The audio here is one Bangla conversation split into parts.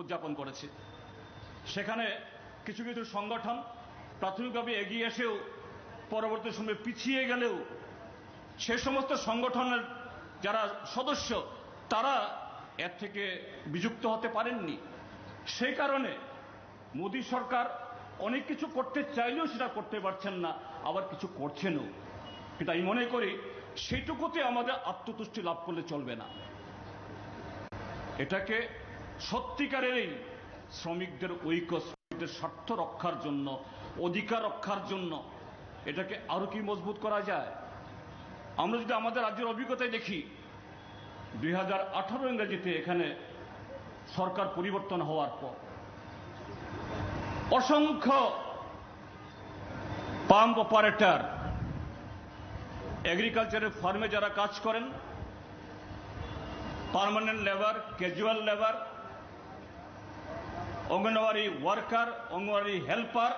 উদযাপন করেছে। সেখানে কিছু কিছু সংগঠন প্রাথমিকভাবে এগিয়ে এসেও পরবর্তী সময়ে পিছিয়ে গেলেও সে সমস্ত সংগঠনের যারা সদস্য, তারা এর থেকে বিযুক্ত হতে পারেননি। সেই কারণে মোদী সরকার অনেক কিছু করতে চাইলেও সেটা করতে পারছেন না, আবার কিছু করছেনও। কিন্তু আমি মনে করি সেইটুকুতে আমাদের আত্মতুষ্টি লাভ করলে চলবে না। এটাকে সত্যিকারেরই শ্রমিকদের ঐক্য, শ্রমিকদের স্বার্থ রক্ষার জন্য, অধিকার রক্ষার জন্য এটাকে আরও কি মজবুত করা যায়? আমরা যদি আমাদের রাজ্যের অভিজ্ঞতায় দেখি, দুই হাজার আঠারো ইংরেজিতে এখানে সরকার পরিবর্তন হওয়ার পর অসংখ্য পাম্প অপারেটর, এগ্রিকালচারের ফার্মে যারা কাজ করেন, permanent labour, casual labour anganwadi worker, anganwadi helper,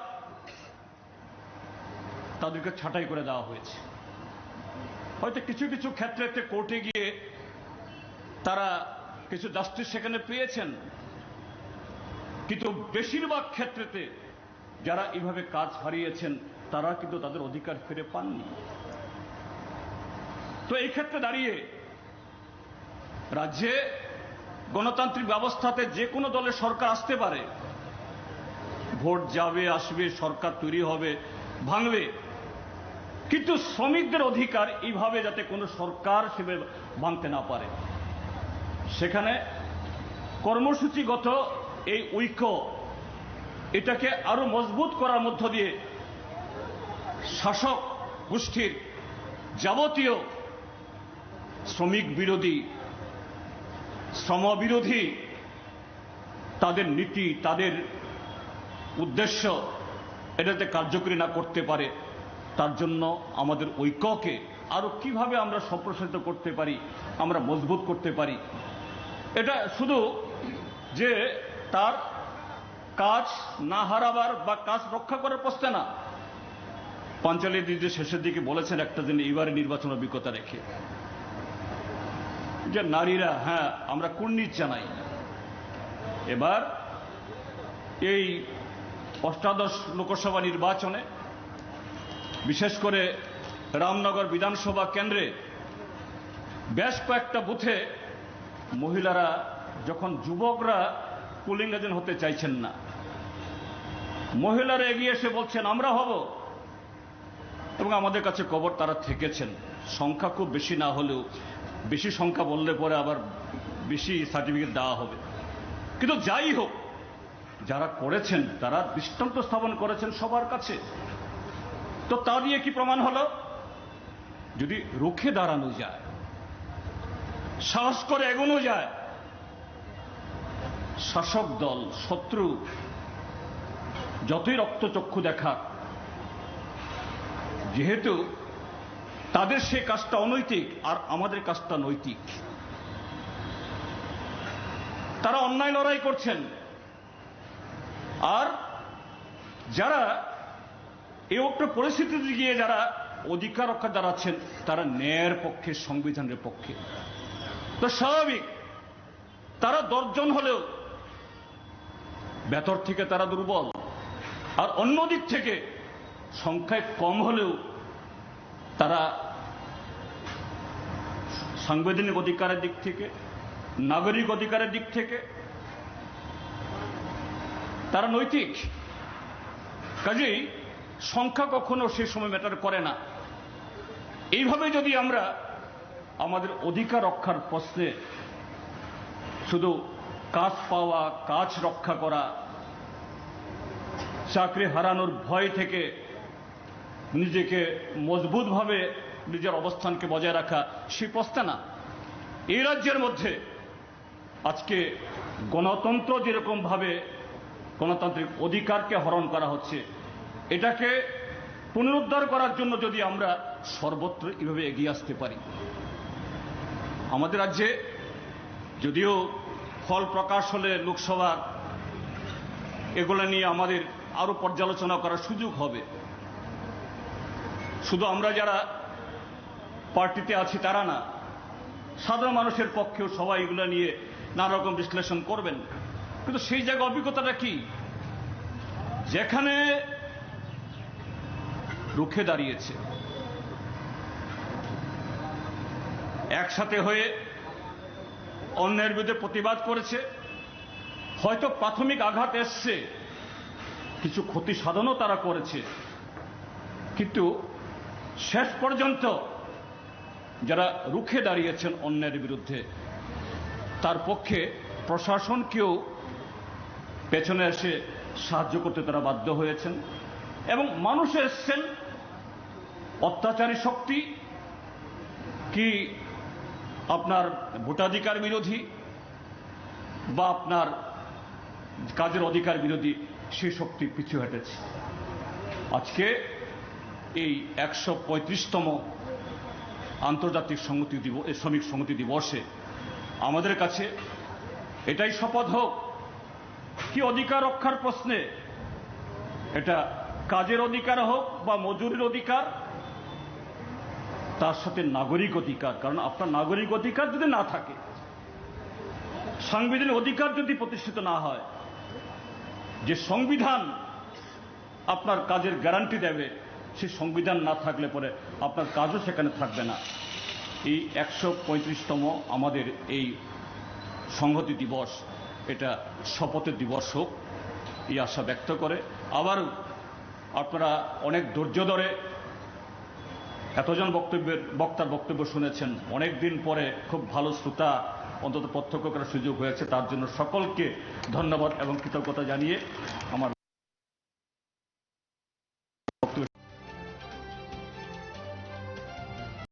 তাদেরকে ছাঁটাই করে দেওয়া হয়েছে। হয়তো কিছু কিছু ক্ষেত্রে কোর্টে গিয়ে তারা কিছু জাস্টিস সেখানে পেয়েছেন, কিন্তু বেশিরভাগ ক্ষেত্রেতে যারা এভাবে কাজ হারিয়েছেন, তারা কিন্তু তাদের অধিকার ফিরে পাননি। তো এই ক্ষেত্রে দাঁড়িয়ে রাজ্যে গণতান্ত্রিক ব্যবস্থাতে যে কোনো দলের সরকার আসতে পারে। ভোট যাবে, আসবে, সরকার তৈরি হবে, ভাঙবে। কিন্তু শ্রমিকদের অধিকার এইভাবে যাতে কোনো সরকার সেভাবে ভাঙতে না পারে। সেখানে কর্মসূচিগত এই ঐক্য, এটাকে আরও মজবুত করার মধ্য দিয়ে শাসক গোষ্ঠীর যাবতীয় শ্রমিক বিরোধী শ্রমবিরোধী তাদের নীতি, তাদের উদ্দেশ্য এটাতে কার্যকরী না করতে পারে, তার জন্য আমাদের ঐক্যকে আরও কীভাবে আমরা সম্প্রসারিত করতে পারি, আমরা মজবুত করতে পারি, এটা শুধু যে তার কাজ না হারাবার বা কাজ রক্ষা করার প্রশ্নে না। পাঞ্চালী দিদি শেষের দিকে বলেছেন একটা দিন এবারে নির্বাচন অভিজ্ঞতা রেখে। যে নারীরা হ্যাঁ আমরা কুর্নিশ জানাই। এবার এই অষ্টাদশ লোকসভা নির্বাচনে, বিশেষ করে রামনগর বিধানসভা কেন্দ্রে, বেশ কয়েকটা বুথে মহিলারা যখন যুবকরা এজেন্ট হতে চাইছেন না, মহিলারা এগিয়ে এসে বলছেন, আমরা হব। এবং আমাদের কাছে কবর তারা থেকেছেন। সংখ্যা খুব বেশি না হলেও বেশি সংখ্যা বললে পরে আবার বেশি সার্টিফিকেট দেওয়া হবে। কিন্তু যাই হোক, যারা করেছেন তারা দৃষ্টান্ত স্থাপন করেছেন সবার কাছে, তো তা নিয়ে কি প্রমাণ হলো? যদি রুখে দাঁড়ানো যায়, সাহস করে এগোনো যায়, শাসক দল, শত্রু, যতই রক্তচক্ষু দেখা যেহেতু তাদের সে কাজটা অনৈতিক, আর আমাদের কাজটা নৈতিক। তারা অন্যায় লড়াই করছেন। আর যারা এই একটা পরিস্থিতিতে গিয়ে যারা অধিকার রক্ষা দাঁড়াচ্ছেন তারা ন্যায়ের পক্ষে, সংবিধানের পক্ষে। তো স্বাভাবিক, তারা দশজন হলেও ভেতর থেকে তারা দুর্বল। আর অন্য দিক থেকে সংখ্যায় কম হলেও তারা সাংবিধানিক অধিকারের দিক থেকে, নাগরিক অধিকারের দিক থেকে, তারা নৈতিক। কাজেই সংখ্যা কখনো সে সময় ম্যাটার করে না। এইভাবে যদি আমরা আমাদের অধিকার রক্ষার প্রশ্নে শুধু কাজ পাওয়া, কাজ রক্ষা করা, চাকরি হারানোর ভয় থেকে নিজেকে মজবুতভাবে নিজের অবস্থানকে বজায় রাখা সে প্রশ্নে না এই রাজ্যের মধ্যে আজকে গণতন্ত্র যেরকমভাবে গণতান্ত্রিক অধিকারকে হরণ করা হচ্ছে, এটাকে পুনরুদ্ধার করার জন্য যদি আমরা সর্বত্র এভাবে এগিয়ে আসতে পারি। আমাদের রাজ্যে যদিও ফল প্রকাশ হলে লোকসভা এগুলো নিয়ে আমাদের আরও পর্যালোচনা করার সুযোগ হবে শুধু আমরা যারা পার্টিতে আছি তারা না, সাধারণ মানুষের পক্ষেও সবাই এগুলো নিয়ে নানা রকম বিশ্লেষণ করবেন। কিন্তু সেই জায়গায় অভিজ্ঞতাটা কি? যেখানে রুখে দাঁড়িয়েছে। একসাথে হয়ে অন্যের বিরুদ্ধে প্রতিবাদ করেছে। হয়তো প্রাথমিক আঘাত এসছে, কিছু ক্ষতি সাধনও তারা করেছে। কিন্তু শেষ পর্যন্ত যারা রুখে দাঁড়িয়েছেন অন্যের বিরুদ্ধে, তার পক্ষে প্রশাসনকেও পেছনে এসে সাহায্য করতে তারা বাধ্য হয়েছেন। এবং মানুষ এসছেন অত্যাচারী শক্তি কি আপনার ভোটাধিকার বিরোধী বা আপনার কাজের অধিকার বিরোধী সে শক্তি পিছু হেঁটেছে। আজকে এই একশো পঁয়ত্রিশতম আন্তর্জাতিক সংহতি দিবস শ্রমিক সংহতি দিবসে আমাদের কাছে এটাই শপথ হোক। কি অধিকার রক্ষার প্রশ্নে? এটা কাজের অধিকার হোক বা মজুরির অধিকার, তার সাথে নাগরিক অধিকার, কারণ আপনার নাগরিক অধিকার যদি না থাকে, সাংবিধানিক অধিকার যদি প্রতিষ্ঠিত না হয়, যে সংবিধান আপনার কাজের গ্যারান্টি দেবে সেই সংবিধান না থাকলে পরে আপনার কাজও সেখানে থাকবে না। এই একশো পঁয়ত্রিশতম আমাদের এই সংহতি দিবস, এটা শপথের দিবস হোক, এই আশা ব্যক্ত করে। আবার আপনারা অনেক ধৈর্য ধরে এতজন বক্তব্যের, বক্তার বক্তব্য শুনেছেন। অনেক দিন পরে খুব ভালো শ্রোতা, অন্তত প্রত্যক্ষ করার সুযোগ হয়েছে, তার জন্য সকলকে ধন্যবাদ এবং কৃতজ্ঞতা জানিয়ে আমার